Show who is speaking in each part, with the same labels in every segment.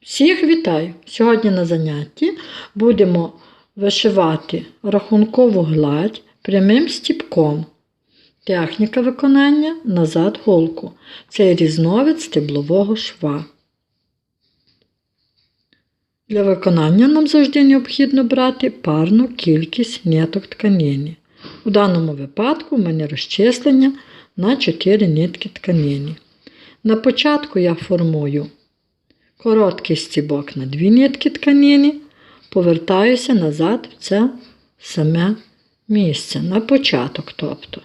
Speaker 1: Всіх вітаю! Сьогодні на занятті будемо вишивати рахункову гладь прямим стіпком. Техніка виконання назад голку. Це різновид стеблового шва. Для виконання нам завжди необхідно брати парну кількість ниток тканини. У даному випадку в мене розчислення на 4 нитки тканини. На початку я формую короткий стібок на дві нитки тканини, повертаюся назад в це саме місце, на початок. тобто.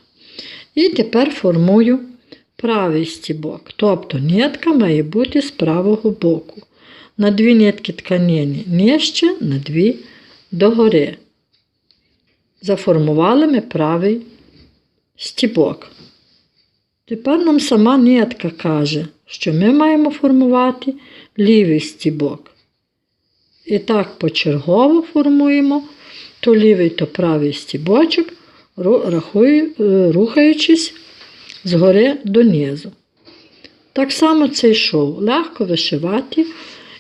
Speaker 1: І тепер формую правий стібок, тобто нитка має бути з правого боку. На дві нитки тканини нижче, на дві догори. Заформували ми правий стібок. Тепер нам сама нитка каже, що ми маємо формувати лівий стібок. І так почергово формуємо то лівий, то правий стібочок, рахую, рухаючись згори донизу. Так само цей шов легко вишивати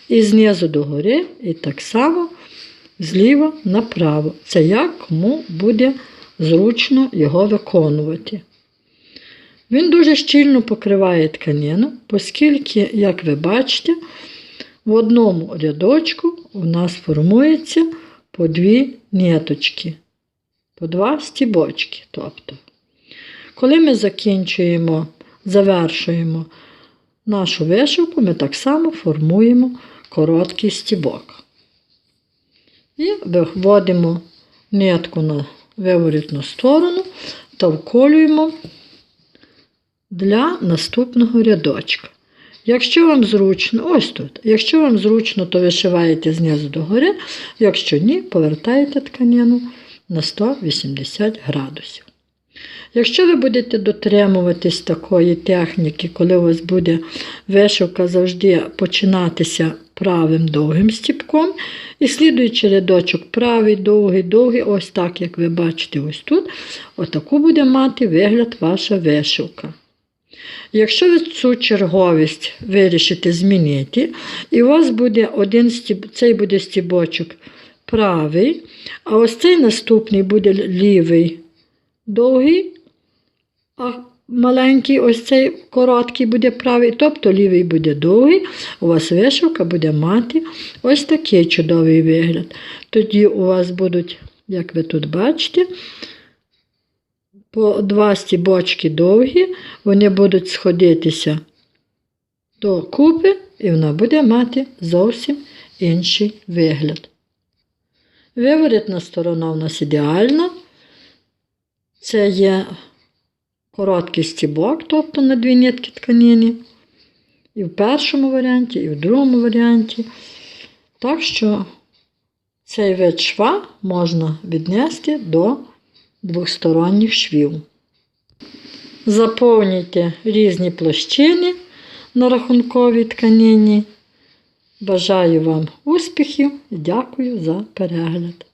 Speaker 1: і знизу до гори, і так само зліва направо. Це як кому буде зручно його виконувати. Він дуже щільно покриває тканину, оскільки, як ви бачите, в одному рядочку у нас формується по дві ниточки, по два стібочки. Тобто, коли ми закінчуємо, завершуємо нашу вишивку, ми так само формуємо короткий стібок. І виводимо нитку на виворітну сторону та вколюємо для наступного рядочка. Якщо вам зручно, ось тут, якщо вам зручно, то вишиваєте знизу до гори, якщо ні, повертаєте тканину на 180 градусів. Якщо ви будете дотримуватись такої техніки, коли у вас буде вишивка завжди починатися правим довгим стіпком, і слідуючи рядочок правий, довгий, довгий, ось так, як ви бачите, ось тут, отаку буде мати вигляд ваша вишивка. Якщо ви цю черговість вирішите змінити, і у вас буде один стіб, цей буде стібочок правий, а ось цей наступний буде лівий довгий, а маленький, ось цей короткий буде правий, тобто лівий буде довгий, у вас вишивка буде мати ось такий чудовий вигляд. Тоді у вас будуть, як ви тут бачите, по два стібочки довгі, вони будуть сходитися до купи, і вона буде мати зовсім інший вигляд. Виворітна сторона у нас ідеальна. Це є короткий стібок, тобто на дві нитки тканини. І в першому варіанті, і в другому варіанті. Так що цей вид шва можна віднести до двосторонніх швів. Заповнюйте різні площини на рахунковій тканині. Бажаю вам успіхів і дякую за перегляд.